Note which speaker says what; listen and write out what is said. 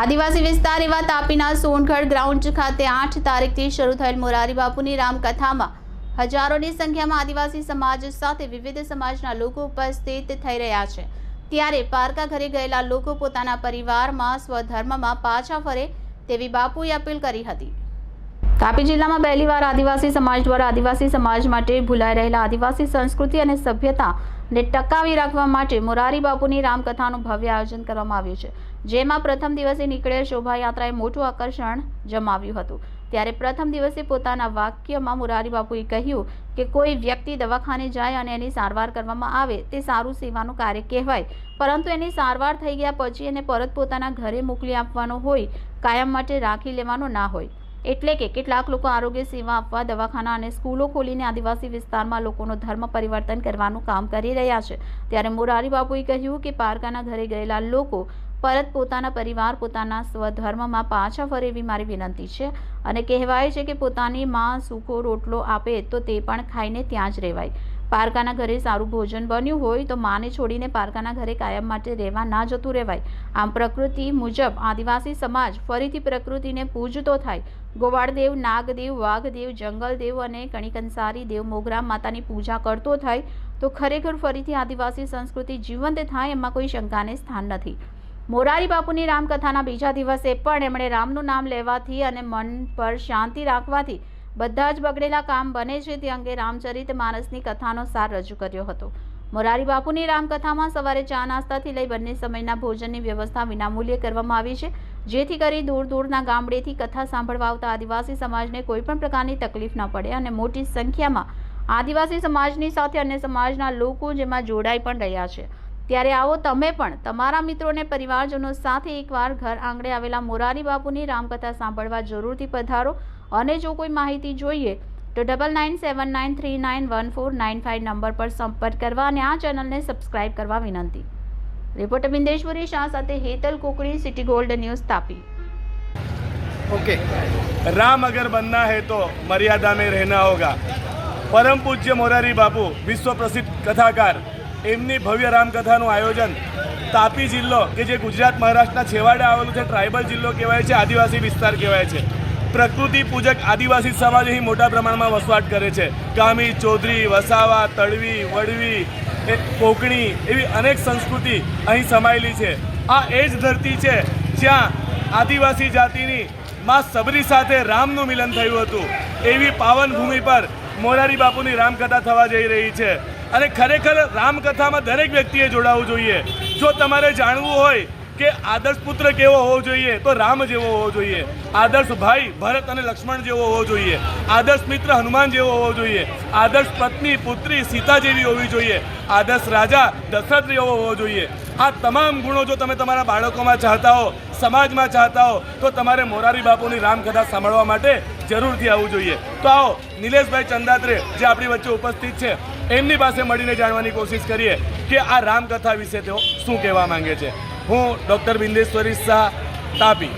Speaker 1: આદિવાસી વિસ્તાર એવા તાપીના સોનગઢ ગ્રાઉન્ડ ખાતે આઠ તારીખથી શરૂ થયેલ મોરારી બાપુની રામકથામાં હજારોની સંખ્યામાં આદિવાસી સમાજ સાથે વિવિધ સમાજના લોકો ઉપસ્થિત થઈ રહ્યા છે. ત્યારે પારકા ઘરે ગયેલા લોકો પોતાના પરિવારમાં, સ્વધર્મમાં પાછા ફરે તેવી બાપુએ અપીલ કરી હતી. તાપી જિલ્લામાં પહેલીવાર આદિવાસી સમાજ દ્વારા આદિવાસી સમાજ માટે ભૂલાઈ રહેલા આદિવાસી સંસ્કૃતિ અને સભ્યતાને ટકાવી રાખવા માટે મોરારી બાપુની રામકથાનું ભવ્ય આયોજન કરવામાં આવ્યું છે, જેમાં પ્રથમ દિવસે નીકળેલ શોભાયાત્રાએ મોટું આકર્ષણ જમાવ્યું હતું. ત્યારે પ્રથમ દિવસે પોતાના વાક્યમાં મોરારી બાપુએ કહ્યું કે કોઈ વ્યક્તિ દવાખાને જાય અને એની સારવાર કરવામાં આવે તે સારું સેવાનું કાર્ય કહેવાય, પરંતુ એની સારવાર થઈ ગયા પછી એને પરત પોતાના ઘરે મોકલી આપવાનો હોય, કાયમ માટે રાખી લેવાનો ના હોય. એટલે કે કેટલાક લોકો આરોગ્ય સેવા આપવા, દવાખાના અને સ્કૂલો ખોલીને આદિવાસી વિસ્તારમાં લોકોનો ધર્મ પરિવર્તન કરવાનું કામ કરી રહ્યા છે. ત્યારે મોરારી બાપુએ કહ્યું કે પારકાના ઘરે ગયેલા લોકો પરત પોતાના પરિવાર, પોતાના સ્વધર્મમાં પાછા ફરે એવી મારી વિનંતી છે અને કહેવાય છે કે પોતાની માં સૂકો રોટલો આપે તો તે પણ ખાઈને ત્યાં જ રહેવાય. પારકાના ઘરે સારું ભોજન બન્યું હોય તો માને છોડીને પારકાના ઘરે કાયમ માટે રહેવા ના જતું રહેવાય. આમ પ્રકૃતિ મુજબ આદિવાસી સમાજ ફરીથી પ્રકૃતિને પૂજતો થાય. ગોવાળદેવ, નાગદેવ, વાઘદેવ, જંગલદેવ અને કણિકંસારી દેવ મોગરા માતાની પૂજા કરતો થાય તો ખરેખર ફરીથી આદિવાસી સંસ્કૃતિ જીવંત થાય એમાં કોઈ શંકાને સ્થાન નથી. મોરારી બાપુની રામકથાના બીજા દિવસે પણ એમણે રામનું નામ લેવાથી અને મન પર શાંતિ રાખવાથી બધા જ બગડેલા કામ બને છે તે અંગે રામચરિત માનસની કથાનો સાર રજૂ કર્યો હતો. મોરારી બાપુની રામકથામાં સવારે ચા નાસ્તાથી લઈ બંને સમયના ભોજનની વ્યવસ્થા વિનામૂલ્યે કરવામાં આવી છે, જેથી કરી દૂર દૂરના ગામડેથી કથા સાંભળવા આવતા આદિવાસી સમાજને કોઈપણ પ્રકારની તકલીફ ન પડે અને મોટી સંખ્યામાં આદિવાસી સમાજની સાથે અન્ય સમાજના લોકો જેમાં જોડાઈ પણ રહ્યા છે. ત્યારે આવો તમે પણ તમારા મિત્રોને પરિવારજનો સાથે એકવાર ઘર આંગણે આવેલા મોરારી બાપુની રામકથા સાંભળવા જરૂરથી પધારો. અને જો કોઈ માહિતી જોઈએ તો double nine seven nine three nine one four nine five number પર સંપર્ક કરવા અને આ ચેનલને સબસ્ક્રાઇબ કરવા વિનંતી. રિપોર્ટર બિંદેશ્વરી શાહ સાથે Hetal Kokdi city gold news Tapi.
Speaker 2: Okay Ram અગર બનના હે તો મર્યાદા મેં રહેના હોગા પરમ પૂજ્ય મોરારી બાપુ વિશ્વ પ્રસિદ્ધ કથાકાર એમની ભવ્ય રામકથાનું આયોજન તાપી જિલ્લો, કે જે ગુજરાત, મહારાષ્ટ્રના છેવાડે આવેલું છે ટ્રાઇબલ જિલ્લો કહેવાય છે, આદિવાસી વિસ્તાર કહેવાય છે. પ્રકૃતિ પૂજક આદિવાસી સમાજ અહીં મોટા પ્રમાણમાં વસવાટ કરે છે. કામી, ચૌધરી, વસાવા, તળવી, વડવી કોકણી એવી અનેક સંસ્કૃતિ અહીં સમાયેલી છે. આ એ જ ધરતી છે જ્યાં આદિવાસી જાતિની માં સબરી સાથે રામનું મિલન થયું હતું. એવી પાવન ભૂમિ પર મોરારી બાપુની રામકથા થવા જઈ રહી છે. અને ખરેખર રામકથામાં દરેક વ્યક્તિએ જોડાવવું જોઈએ. જો તમારે જાણવું હોય કે આદર્શ પુત્ર કેવો હોવો જોઈએ તો રામ જેવો હોવો જોઈએ. આદર્શ ભાઈ ભરત અને લક્ષ્મણ જેવો હોવો જોઈએ. આદર્શ મિત્ર હનુમાન જેવો હોવો જોઈએ. આદર્શ પત્ની, પુત્રી, સીતા જેવી હોવી જોઈએ. આદર્શ રાજા, દશરથ જેવો હોવો જોઈએ. આ તમામ ગુણો જો તમે તમારા બાળકોમાં ચાહતા હો, સમાજમાં ચાહતા હો, તો તમારે મોરારી બાપુની રામકથા સાંભળવા માટે જરૂરથી આવવું જોઈએ. તો આવો, નિલેશભાઈ ચંદાત્રે જે આપણી વચ્ચે ઉપસ્થિત છે, એમની પાસે મળીને જાણવાની કોશિશ કરીએ કે આ રામકથા વિશે તેઓ શું કહેવા માંગે છે. હું ડૉક્ટર બિંદેશ્વરી શાહ તાપી.